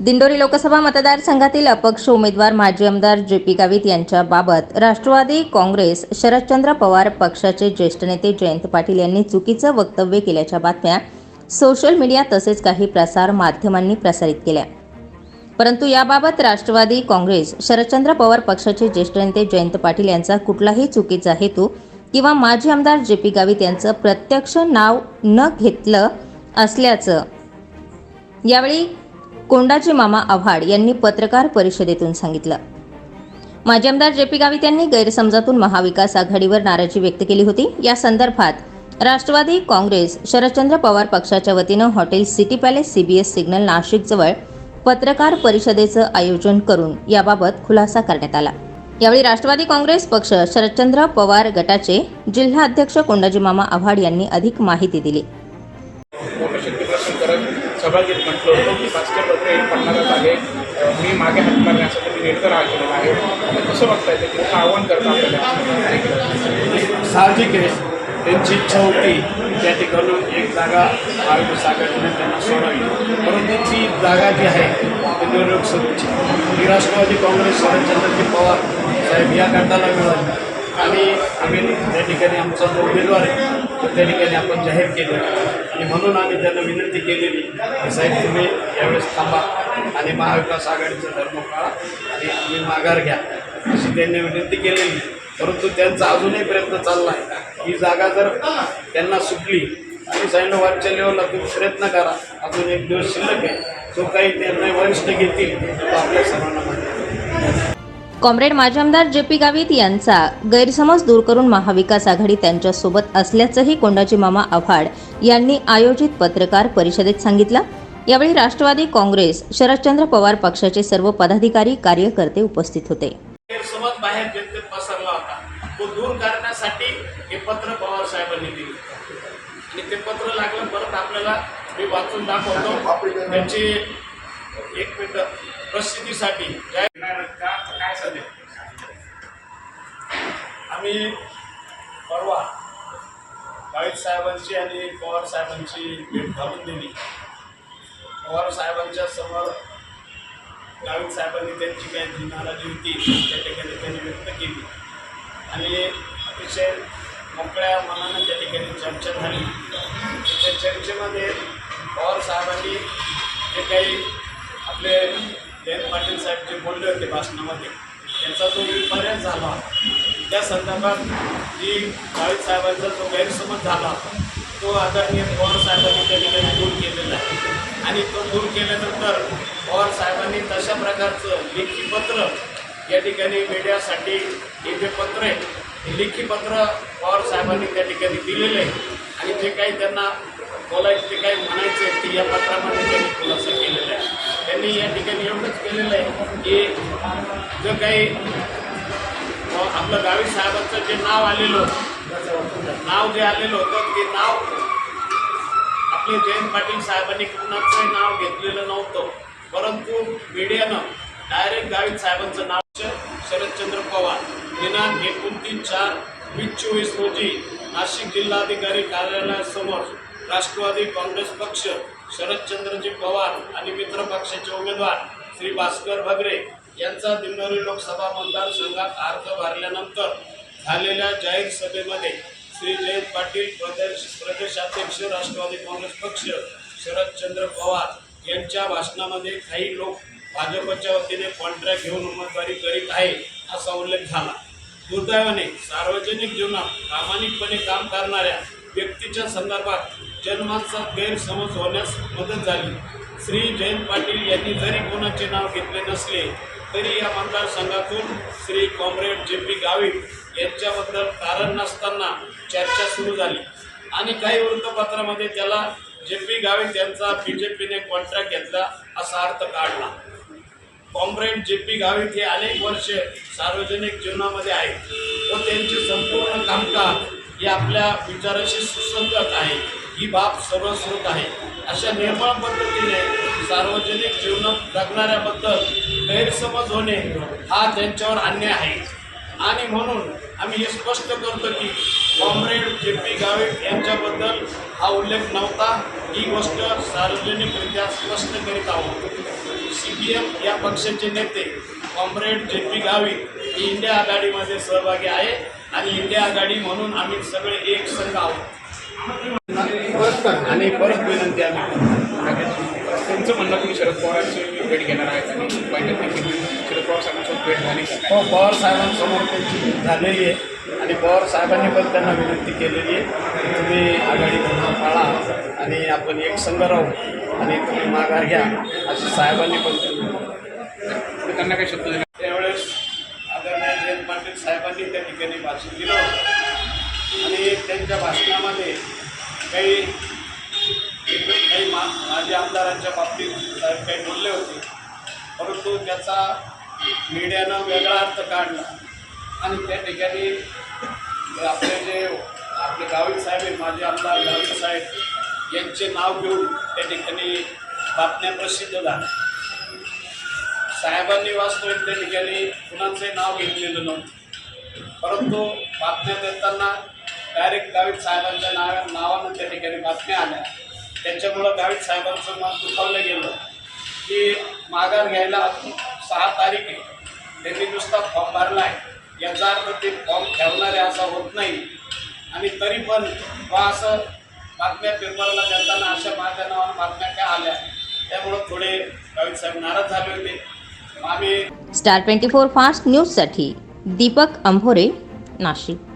दिंडोरी लोकसभा मतदारसंघातील अपक्ष उमेदवार माजी आमदार जे पी गावित यांच्याबाबत राष्ट्रवादी काँग्रेस शरदचंद्र पवार पक्षाचे ज्येष्ठ नेते जयंत पाटील यांनी चुकीचं वक्तव्य केल्याच्या बातम्या सोशल मीडिया तसेच काही प्रसार माध्यमांनी प्रसारित केल्या. परंतु याबाबत राष्ट्रवादी काँग्रेस शरदचंद्र पवार पक्षाचे ज्येष्ठ नेते जयंत पाटील यांचा कुठलाही चुकीचा हेतू किंवा माजी आमदार जे पी गावित यांचं प्रत्यक्ष नाव न घेतलं असल्याचं यावेळी कोंडाजी मामा आव्हाड यांनी पत्रकार परिषदेतून सांगितलं. माजी आमदार जे पी गावित यांनी गैरसमजातून महाविकास आघाडीवर नाराजी व्यक्त केली होती. या संदर्भात राष्ट्रवादी काँग्रेस शरदचंद्र पवार पक्षाच्या वतीनं hotel city palace CBS signal नाशिकजवळ पत्रकार परिषदेचं आयोजन करून याबाबत खुलासा करण्यात आला. यावेळी राष्ट्रवादी काँग्रेस पक्ष शरदचंद्र पवार गटाचे जिल्हा अध्यक्ष कोंडाजी मामा आव्हाड यांनी अधिक माहिती दिली. करत सभागीत म्हटलं होतं. की भास्कर बद्रे हे पडणारच आहे. मी मागे हात मारण्यासाठी मी निर्धार हा केलेला आहे. कसं बघता ते? की आव्हान करता आपल्याला? साहजिक आहे. त्यांची इच्छा होती त्या ठिकाणून एक जागा महाविकास सागरने त्यांना सोडावी. परंतु ती जागा जी आहे ती निवडणूक सभेची ही राष्ट्रवादी काँग्रेस शरदचंद्रजी पवार साहेब या गटाला मिळाली आणि आम्ही त्या ठिकाणी आमचा जो उमेदवार आहे त्या ठिकाणी आपण जाहीर केलं. आणि म्हणून आम्ही त्यांना विनंती केलेली की साहेब तुम्ही यावेळेस थांबा आणि महाविकास आघाडीचा धर्म काळा आणि तुम्ही माघार घ्या. अशी त्यांनी विनंती केलेली. परंतु त्यांचा अजूनही प्रयत्न चालला आहे. ही जागा जर त्यांना सुटली आणि साईनं वरच्या लेवलला तुम्ही प्रयत्न करा. अजून एक दिवस शिल्लक आहे. जो काही निर्णय वरिष्ठ घेतील तो आपल्या सर्वांना मान्य कॉम्रेड माजी आमदार जे पी गावित यांचा गैरसमज दूर करून महाविकास आघाडी त्यांच्यासोबत असल्याचंही कोंडाजी मामा आव्हाड यांनी आयोजित पत्रकार परिषदेत सांगितलं. यावेळी राष्ट्रवादी काँग्रेस शरदचंद्र पवार पक्षाचे सर्व पदाधिकारी कार्यकर्ते उपस्थित होते. गैरसमज बाहेर जनतेत पसरला होता. तो दूर करण्यासाठी हे पत्र पवार साहेबांनी दिले. आणि ते पत्र लागलं परत आपल्याला मी वाचून दाखवतो. त्यांची एक मिनिट प्रसिद्धीसाठी काय का- काय सध्या आम्ही परवा गावित साहेबांची आणि पवार साहेबांची भेट घालून दिली. पवार साहेबांच्या समोर गावित साहेबांनी त्यांची काय जी नाराजी होती त्या ठिकाणी त्यांनी व्यक्त केली. आणि अतिशय मोकळ्या मनानं त्या ठिकाणी चर्चा झाली. त्या चर्चेमध्ये पवार साहेबांनी जे काही आपले जयंत पाटील साहेब जे बोलले होते भाषणामध्ये त्यांचा जो विपर्यास झाला त्या संदर्भात जी गावित साहेबांचा जो गैरसमज झाला तो आदरणीय पवार साहेबांनी त्या ठिकाणी दूर केलेला आहे. आणि तो दूर केल्यानंतर पवार साहेबांनी तशा प्रकारचं लेखी पत्र या ठिकाणी मीडियासाठी हे जे पत्र आहे हे लेखी पत्र पवार साहेबांनी त्या ठिकाणी दिलेलं आहे. आणि जे काही त्यांना बोलायचं जे काही म्हणायचं आहे ते या पत्रामध्ये त्यांनी खुलासा केलेला आहे. त्यांनी या ठिकाणी एवढंच केलेलं आहे की जो काही हो, आपलं गावी साहेबांचं जे नाव आलेलं होतं नाव जे आलेलं होतं ते नाव आपले जयंत पाटील साहेबांनी कुणाचंही नाव घेतलेलं नव्हतं. परंतु मीडियानं डायरेक्ट गावी साहेबांचं नाव शरदचंद्र पवार दिनांक एकोणतीस चार वीस चोवीस रोजी नाशिक जिल्हाधिकारी कार्यालयासमोर राष्ट्रवादी काँग्रेस पक्ष शरदचंद्रजी पवार आणि मित्र पक्षाचे उमेदवार श्री भास्कर भगरे यांचा दिंडोरी लोकसभा मतदारसंघात अर्ज भरल्यानंतर झालेल्या जाहीर सभेमध्ये श्री जयंत पाटील प्रदेश प्रदेशाध्यक्ष राष्ट्रवादी काँग्रेस पक्ष शरदचंद्र पवार यांच्या भाषणामध्ये काही लोक भाजपच्या वतीने कॉन्ट्रॅक्ट घेऊन उमेदवारी करीत आहे असा उल्लेख झाला. दुर्दैवाने सार्वजनिक जीवनात प्रामाणिकपणे काम करणाऱ्या व्यक्तीच्या संदर्भात जनमानसात गैरसमज होण्यास मदत झाली. श्री जयंत पाटील यांनी जरी कोणाचे नाव घेतले नसले तरी या मतदारसंघातून Shri comrade J P Gavit यांच्याबद्दल कारण नसताना चर्चा सुरू झाली. आणि काही वृत्तपत्रामध्ये त्याला जे पी गावित यांचा बी जे पीने कॉन्ट्रॅक्ट घेतला असा अर्थ काढला. कॉम्रेड जे पी गावित हे अनेक वर्षे सार्वजनिक जीवनामध्ये आहेत. व त्यांचे संपूर्ण कामकाज हे आपल्या विचाराशी सुसंगत आहे. ही बाब सर्वस्रोत आहे. अशा निर्मळ पद्धतीने सार्वजनिक जीवनात जगणाऱ्याबद्दल गैरसमज होणे हा त्यांच्यावर अन्याय आहे. आणि म्हणून आम्ही हे स्पष्ट करतो की कॉम्रेड जे पी गावित यांच्याबद्दल हा उल्लेख नव्हता. ही गोष्ट सार्वजनिकरित्या स्पष्ट करीत आहोत. सी पी एम या पक्षाचे नेते कॉम्रेड जे पी गावित ही इंडिया आघाडीमध्ये सहभागी आहे. आणि इंडिया आघाडी म्हणून आम्ही सगळे एक संघ आहोत. आणि परत विनंती आम्ही त्यांचं म्हणणं तुम्ही शरद पवारांची भेट घेणार आहेत आणि बैठक देखील शरद पवार साहेबांसोबत भेट झाली? हो पवार साहेबांसमोर त्यांची भेट झालेली आहे. आणि पवार साहेबांनी पण त्यांना विनंती केलेली आहे की तुम्ही आघाडी धर्म पाळा आणि आपण एक संघ राहू आणि तुम्ही माघार घ्या असे साहेबांनी पण त्यांना काही शब्द दिला त्यावेळेस आदरणीय जयंत पाटील साहेबांनी त्या ठिकाणी भाषण दिलं आणि त्यांच्या भाषणामध्ये काही काही मा माजी आमदारांच्या बाबतीत साहेब काही बोलले होते. परंतु त्याचा मीडियानं वेगळा अर्थ काढला. आणि त्या ठिकाणी आपले जे आपले गावित साहेब आहेत माजी आमदार गावित साहेब यांचे नाव घेऊन त्या ठिकाणी बातम्या प्रसिद्ध झाल्या. साहेबांनी वास्तविक त्या ठिकाणी कुणाचंही नाव घेतलेलं नव्हतं. परंतु बातम्या देताना डायरेक्ट गावित साहेबांच्या नाव नावानं त्या ठिकाणी बातम्या आल्या. त्याच्यामुळं गावित साहेबांचं मत दुखावलं गेलं. की माघार घ्यायला सहा तारीख आहे. त्यांनी नुसता फॉर्म भरला आहे. याचा अर्थ ते फॉर्म ठेवणारे असा होत नाही. आणि तरी पण बा असं बातम्या पेपरला देताना अशा माझ्या नावानं बातम्या काय आल्या. त्यामुळं थोडे गावित साहेब नाराज झाले होते. आम्ही स्टार ट्वेंटी फोर फास्ट न्यूजसाठी दीपक अंभोरे नाशिक.